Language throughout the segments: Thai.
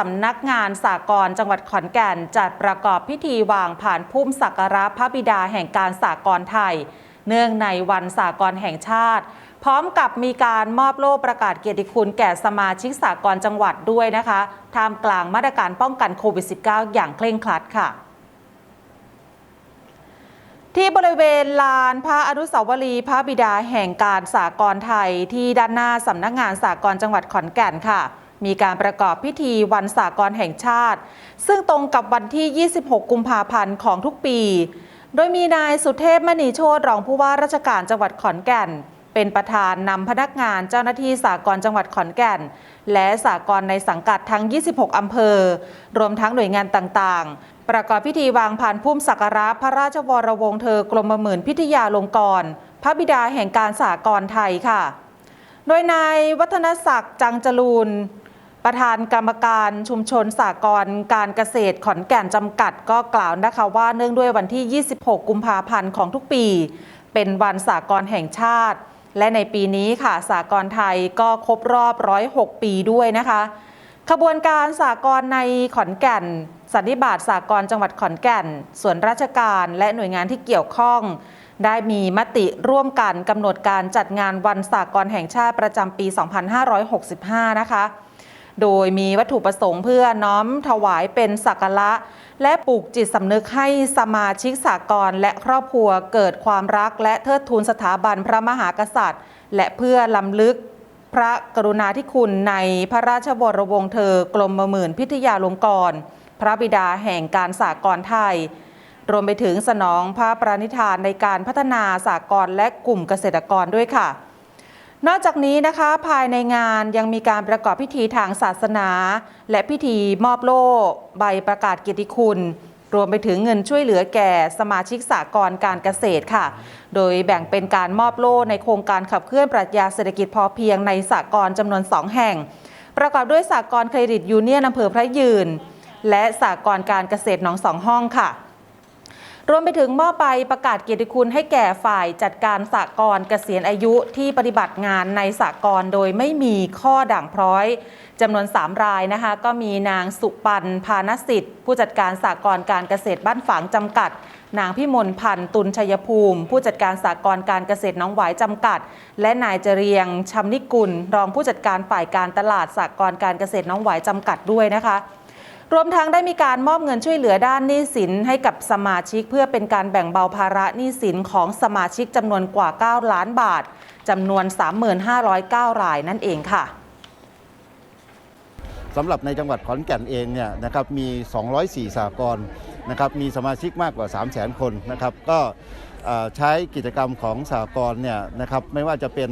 สำนักงานสากลจังหวัดขอนแก่นจัดประกอบพิธีวางผ่านพุ่มสักการะพระบิดาแห่งการสากลไทย เนื่องในวันสากลแห่งชาติ พร้อมกับมีการมอบโล่ประกาศเกียรติคุณแก่สมาชิกสากลจังหวัดด้วยนะคะท่ามกลางมาตรการป้องกันโควิด -19 อย่างเคร่งครัดค่ะที่บริเวณลานพระอนุสาวรีย์พระบิดาแห่งการสากลไทย ที่ด้านหน้าสำนักงานสากลจังหวัดขอนแก่นค่ะ มีการประกอบพิธีวันสากลแห่งชาติ ซึ่งตรงกับวันที่ 26 กุมภาพันธ์ของทุกปี โดยมีนายสุเทพมณีโชตรองผู้ว่าราชการจังหวัดขอนแก่น เป็นประธานนำพนักงานเจ้าหน้าที่สากลจังหวัดขอนแก่น และสากลในสังกัดทั้ง 26 อำเภอ รวมทั้งหน่วยงานต่างๆ ประกอบพิธีวางผ่านพุ่มสักการะพระราชวรวงศ์เธอกรมหมื่นพิทยาลงกรณ์พระบิดาแห่งการสากลไทยค่ะ โดยนายวัฒนศักดิ์จังจรูน ประธานกรรมการชุมชนสากลการเกษตรขอนแก่นจำกัดก็กล่าวนะคะว่าเนื่องด้วยวันที่ 26 กุมภาพันธ์ของทุกปี เป็นวันสากลแห่งชาติ และในปีนี้ค่ะสากลไทยก็ครบรอบ 106 ปีด้วยนะคะ ขบวนการสากลในขอนแก่น สันนิบาตสากลจังหวัดขอนแก่น ส่วนราชการและหน่วยงานที่เกี่ยวข้อง ได้มีมติร่วมกันกำหนดการจัดงานวันสากลแห่งชาติประจำปี 2565 นะคะ โดยมีวัตถุประสงค์เพื่อน้อมถวายเป็นสักการะ และปลูกจิตสำนึกให้สมาชิกสากลและครอบครัวเกิดความรักและเทิดทูนสถาบันพระมหากษัตริย์ และเพื่อลำลึกพระกรุณาธิคุณในพระราชวรวงศ์เธอกรมหมื่นพิทยาลงกรณ์พระบิดาแห่งการสากลไทย รวมไปถึงสนองพระปรานิธานในการพัฒนาสากลและกลุ่มเกษตรกรด้วยค่ะ นอกจากนี้นะคะภายในงานยังมีการประกอบพิธีทางศาสนา และพิธีมอบโล่ใบประกาศเกียรติคุณ รวมไปถึงเงินช่วยเหลือแก่สมาชิกสากลการเกษตรค่ะ โดยแบ่งเป็นการมอบโล่ในโครงการขับเคลื่อนปรัชญาเศรษฐกิจพอเพียงในสากลจำนวน 2 แห่ง ประกอบด้วยสากลเครดิตยูเนียนอำเภอพระยืน และสากลการเกษตรหนองสองห้องค่ะ รวมไปถึงมอบใบประกาศเกียรติคุณให้แก่ฝ่ายจัดการสากลเกษียณอายุที่ปฏิบัติงานในสากลโดยไม่มีข้อด่างพร้อยจำนวน 3 รายนะคะก็มีนางสุปันพานสิทธิ์ ผู้จัดการสากลการเกษตรบ้านฝางจำกัด นางพิมลพันธ์ตุลชัยภูมิ ผู้จัดการสากลการเกษตรน้องหวายจำกัด และนายเจรียงชำนิกุล รองผู้จัดการฝ่ายการตลาดสากลการเกษตรน้องหวายจำกัดด้วยนะคะ รวมทั้งได้มีการมอบเงินช่วยเหลือด้านหนี้สินให้กับสมาชิก เพื่อเป็นการแบ่งเบาภาระหนี้สินของสมาชิกจำนวนกว่า 9 ล้านบาทจำนวน 3509 รายนั่นเองค่ะสำหรับในจังหวัดขอนแก่นเองเนี่ยนะครับมี 204 สากลนะครับมีสมาชิกมากกว่า 3 0 0 0 0 0 คนนะครับก็ใช้กิจกรรมของสากลเนี่ยนะครับไม่ว่าจะเป็น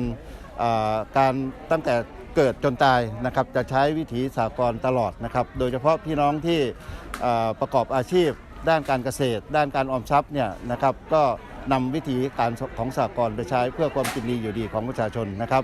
การตั้งแต่ เกิดจนตายนะครับจะใช้วิถีสากลตลอดนะครับ โดยเฉพาะพี่น้องที่ประกอบอาชีพ ด้านการเกษตร ด้านการออมทรัพย์เนี่ยนะครับก็นำวิธีการของสากลไปใช้เพื่อความกินดีอยู่ดีของประชาชนนะครับ